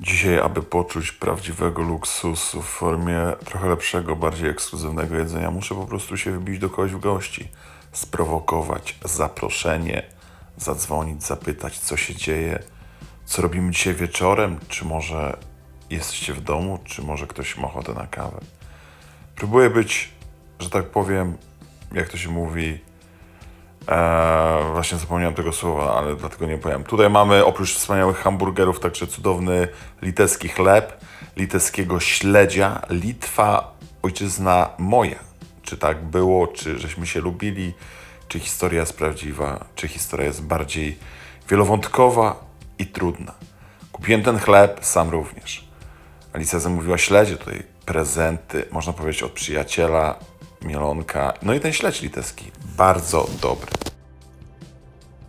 Dzisiaj, aby poczuć prawdziwego luksusu w formie trochę lepszego, bardziej ekskluzywnego jedzenia, muszę po prostu się wybić do kogoś w gości, sprowokować zaproszenie, zadzwonić, zapytać, co się dzieje, co robimy dzisiaj wieczorem, czy może jesteście w domu, czy może ktoś ma ochotę na kawę. Próbuję być, że tak powiem, jak to się mówi, Eee, właśnie zapomniałem tego słowa, ale dlatego nie powiem. Tutaj mamy oprócz wspaniałych hamburgerów także cudowny litewski chleb, litewskiego śledzia. Litwa, ojczyzna moja. Czy tak było, czy żeśmy się lubili, czy historia jest prawdziwa, czy historia jest bardziej wielowątkowa i trudna. Kupiłem ten chleb, sam również. Alicja zamówiła śledzie, tutaj prezenty, można powiedzieć od przyjaciela, mielonka. No i ten śledź litewski, bardzo dobry.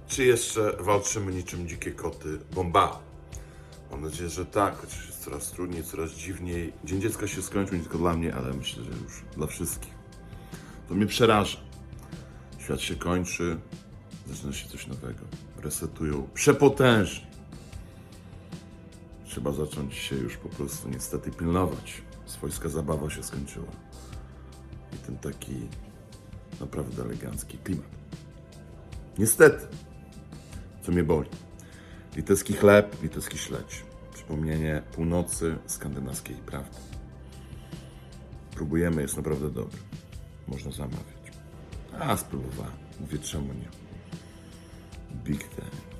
Czy jeszcze walczymy niczym dzikie koty? Bomba! Mam nadzieję, że tak, chociaż jest coraz trudniej, coraz dziwniej. Dzień dziecka się skończył nie tylko dla mnie, ale myślę, że już dla wszystkich. To mnie przeraża. Świat się kończy, zaczyna się coś nowego. Resetują przepotężnie. Trzeba zacząć się już po prostu niestety pilnować. Swojska zabawa się skończyła. Ten taki naprawdę elegancki klimat. Niestety, co mnie boli. Litewski chleb, litewski śledź. Przypomnienie północy skandynawskiej prawdy. Próbujemy, jest naprawdę dobry. Można zamawiać. A, spróbowałem. Mówię, czemu nie? Big Ten.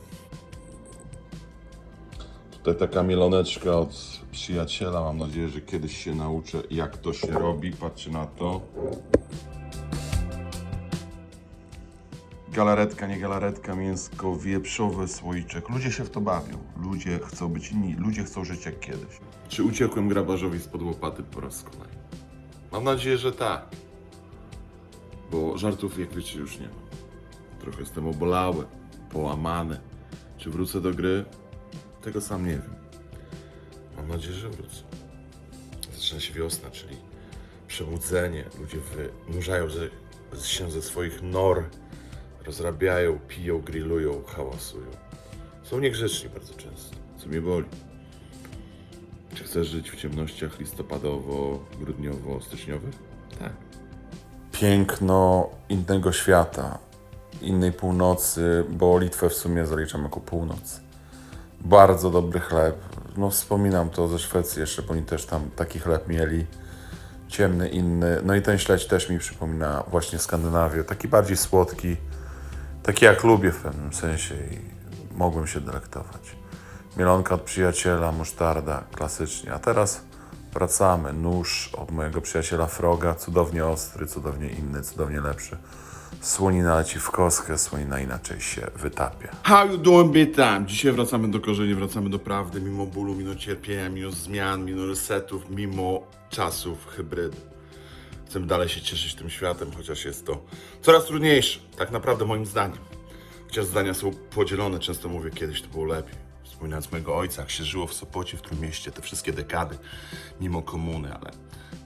Tutaj taka mieloneczka od przyjaciela. Mam nadzieję, że kiedyś się nauczę, jak to się robi. Patrzcie na to. Galaretka, nie galaretka, mięsko wieprzowe, słoiczek. Ludzie się w to bawią. Ludzie chcą być inni. Ludzie chcą żyć jak kiedyś. Czy uciekłem grabarzowi spod łopaty po raz kolejny? Mam nadzieję, że tak. Bo żartów, jak wiecie, już nie ma. Trochę jestem obolały, połamany. Czy wrócę do gry? Tego sam nie wiem. Mam nadzieję, że wrócę. Zaczyna się wiosna, czyli przebudzenie. Ludzie wynurzają się ze swoich nor, rozrabiają, piją, grillują, hałasują. Są niegrzeczni bardzo często, co mnie boli. Czy chcesz żyć w ciemnościach listopadowo-grudniowo-styczniowych? Tak. Piękno innego świata, innej północy, bo Litwę w sumie zaliczam jako północ. Bardzo dobry chleb. No wspominam to ze Szwecji jeszcze, bo oni też tam taki chleb mieli. Ciemny, inny. No i ten śledź też mi przypomina właśnie Skandynawię. Taki bardziej słodki. Taki jak lubię w pewnym sensie i mogłem się delektować. Mielonka od przyjaciela, musztarda, klasycznie. A teraz wracamy. Nóż od mojego przyjaciela Froga, cudownie ostry, cudownie inny, cudownie lepszy. Słonina leci w kostkę, słonina inaczej się wytapia. How you doing, big time? Dzisiaj wracamy do korzeni, wracamy do prawdy, mimo bólu, mimo cierpienia, mimo zmian, mimo resetów, mimo czasów hybrydy. Chcemy dalej się cieszyć tym światem, chociaż jest to coraz trudniejsze, tak naprawdę moim zdaniem. Chociaż zdania są podzielone, często mówię, kiedyś to było lepiej. Wspominając mojego ojca, jak się żyło w Sopocie, w Trójmieście, te wszystkie dekady, mimo komuny, ale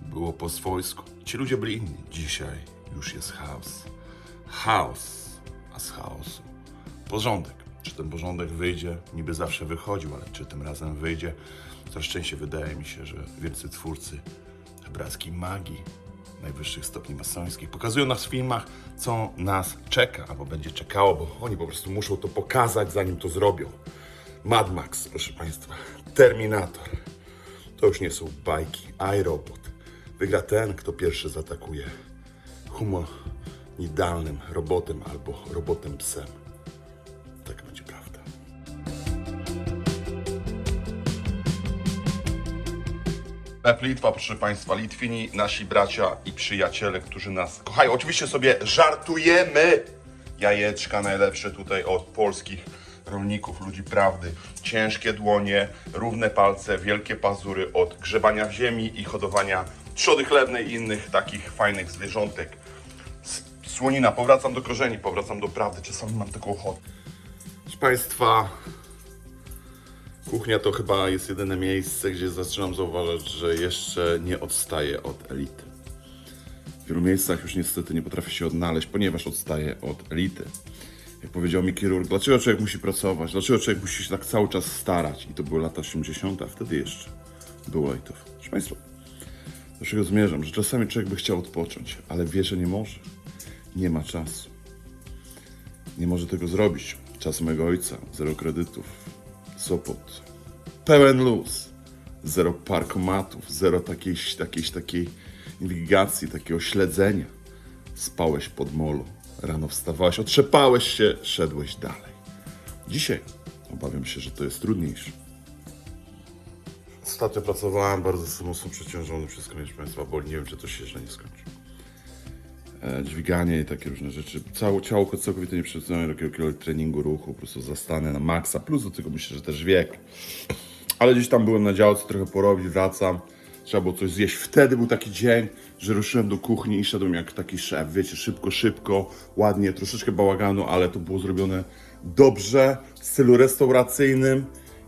było po swojsku. Ci ludzie byli inni. Dzisiaj już jest chaos. Chaos, a z chaosu porządek. Czy ten porządek wyjdzie? Niby zawsze wychodził, ale czy tym razem wyjdzie? Coraz częściej wydaje mi się, że wielcy twórcy hebrajskiej magii, najwyższych stopni masońskich pokazują nas w filmach, co nas czeka, albo będzie czekało, bo oni po prostu muszą to pokazać, zanim to zrobią. Mad Max, proszę Państwa, Terminator. To już nie są bajki, iRobot. Wygra ten, kto pierwszy zaatakuje humanoidalnym robotem albo robotem psem. Tak będzie prawda. Lep Litwa, proszę Państwa, Litwini, nasi bracia i przyjaciele, którzy nas kochają. Oczywiście sobie żartujemy. Jajeczka najlepsze tutaj od polskich rolników, ludzi prawdy. Ciężkie dłonie, równe palce, wielkie pazury od grzebania w ziemi i hodowania trzody chlebnej i innych takich fajnych zwierzątek. Słonina, powracam do korzeni, powracam do prawdy. Czasami mam taką ochotę. Proszę Państwa, kuchnia to chyba jest jedyne miejsce, gdzie zaczynam zauważać, że jeszcze nie odstaję od elity. W wielu miejscach już niestety nie potrafię się odnaleźć, ponieważ odstaję od elity. Jak powiedział mi chirurg, dlaczego człowiek musi pracować, dlaczego człowiek musi się tak cały czas starać. I to były lata 80., a wtedy jeszcze było lejtów. Proszę Państwa, do czego zmierzam, że czasami człowiek by chciał odpocząć, ale wie, że nie może. Nie ma czasu. Nie może tego zrobić. Czas mojego ojca, zero kredytów, Sopot, pełen luz, zero parkomatów, zero takiej, takiej, takiej inwigilacji, takiego śledzenia. Spałeś pod molo, rano wstawałeś, otrzepałeś się, szedłeś dalej. Dzisiaj obawiam się, że to jest trudniejsze. Ostatnio pracowałem bardzo mocno przeciążony przez koniec Państwa, bo nie wiem, czy to się źle nie skończy. E, dźwiganie i takie różne rzeczy. Całe ciało całkowicie nie przyznaję do jakiegoś treningu ruchu, po prostu zastanę na maksa, plus do tego myślę, że też wiek. Ale gdzieś tam byłem na działce, trochę porobić, wracam. Trzeba było coś zjeść. Wtedy był taki dzień, że ruszyłem do kuchni i szedłem jak taki szef, wiecie, szybko, szybko, ładnie, troszeczkę bałaganu, ale to było zrobione dobrze, w stylu restauracyjnym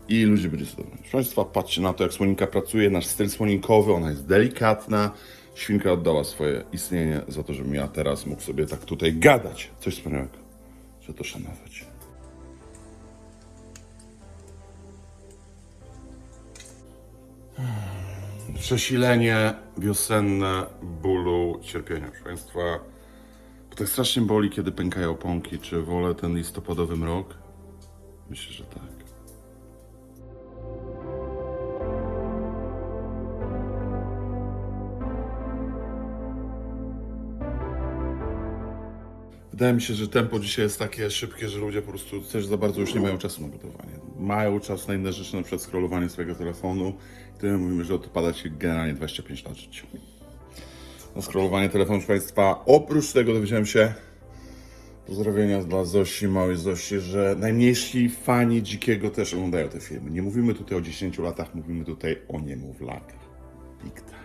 i ludzie byli zadowoleni. Proszę Państwa, patrzcie na to, jak słoninka pracuje, nasz styl słoninkowy, ona jest delikatna. Świnka oddała swoje istnienie za to, żebym ja teraz mógł sobie tak tutaj gadać. Coś wspaniałego, że to szanować. Przesilenie wiosenne bólu, cierpienia. Proszę Państwa, to tak strasznie boli, kiedy pękają oponki. Czy wolę ten listopadowy mrok? Myślę, że tak. Wydaje mi się, że tempo dzisiaj jest takie szybkie, że ludzie po prostu też za bardzo już nie mają czasu na gotowanie. Mają czas na inne rzeczy, na przykład scrollowanie swojego telefonu. I my mówimy, że odpada ci generalnie 25 lat życia. Na scrollowanie telefonu, proszę Państwa, oprócz tego dowiedziałem się pozdrowienia dla Zosi, małej Zosi, że najmniejsi fani Dzikiego też oglądają te filmy. Nie mówimy tutaj o 10 latach, mówimy tutaj o niemowlakach. Big time.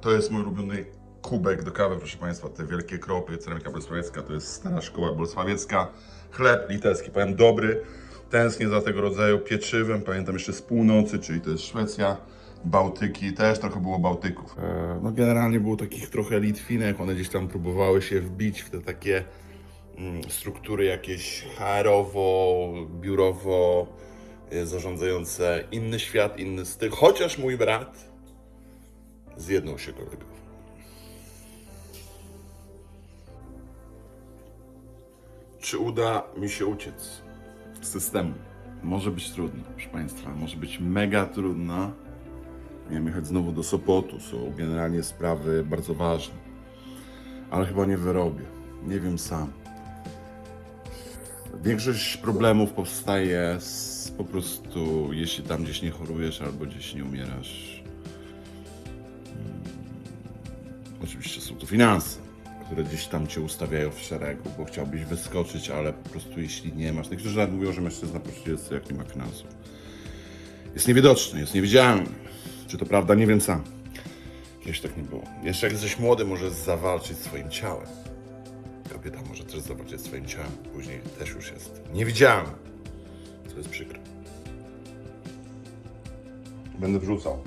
To jest mój ulubiony kubek do kawy, proszę Państwa. Te wielkie kropy, ceramika bolesławiecka, to jest stara szkoła bolesławiecka. Chleb litewski, powiem dobry. Tęsknię za tego rodzaju pieczywem. Pamiętam jeszcze z północy, czyli to jest Szwecja. Bałtyki, też trochę było Bałtyków. E, no generalnie było takich trochę Litwinek, one gdzieś tam próbowały się wbić w te takie mm, struktury jakieś HR-owo, biurowo, e, zarządzające inny świat, inny styl. Chociaż mój brat zjednął się kolegą. Czy uda mi się uciec z systemu? Może być trudno, proszę Państwa, może być mega trudno. Miałem jechać znowu do Sopotu, są generalnie sprawy bardzo ważne. Ale chyba nie wyrobię, nie wiem sam. Większość problemów powstaje z, po prostu, jeśli tam gdzieś nie chorujesz albo gdzieś nie umierasz. Oczywiście są to finanse, które gdzieś tam cię ustawiają w szeregu, bo chciałbyś wyskoczyć, ale po prostu jeśli nie masz. Niektórzy nawet mówią, że mężczyzna po prostu jest jak nie ma finansów. Jest niewidoczny, jest niewidzialny. Czy to prawda? Nie wiem sam. Kiedyś tak nie było. Jeszcze jak jesteś młody, możesz zawalczyć swoim ciałem. Kobieta może też zawalczyć swoim ciałem, później też już jest niewidzialna. Co jest przykre. Będę wrzucał.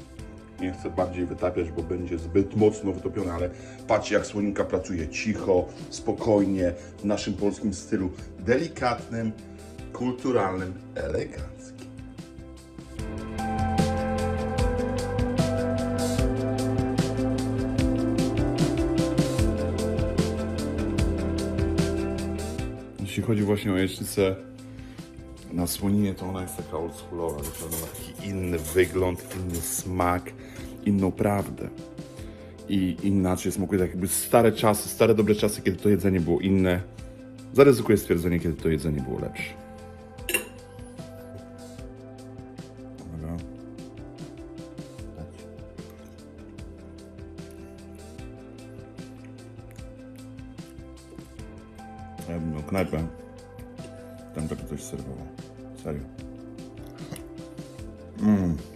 Nie chcę bardziej wytapiać, bo będzie zbyt mocno wytopione, ale patrzcie jak słoninka pracuje cicho, spokojnie, w naszym polskim stylu, delikatnym, kulturalnym, eleganckim. Jeśli chodzi właśnie o jajecznicę na słoninie, to ona jest taka oldschoolowa, że ona ma taki inny wygląd, inny smak, inną prawdę. I inaczej smakuje, tak jakby stare czasy, stare dobre czasy, kiedy to jedzenie było inne. Zaryzykuję stwierdzenie, kiedy to jedzenie było lepsze. Dobra. Ja bym miał knajpę. Tam tak coś serwował. Serio. Mmm.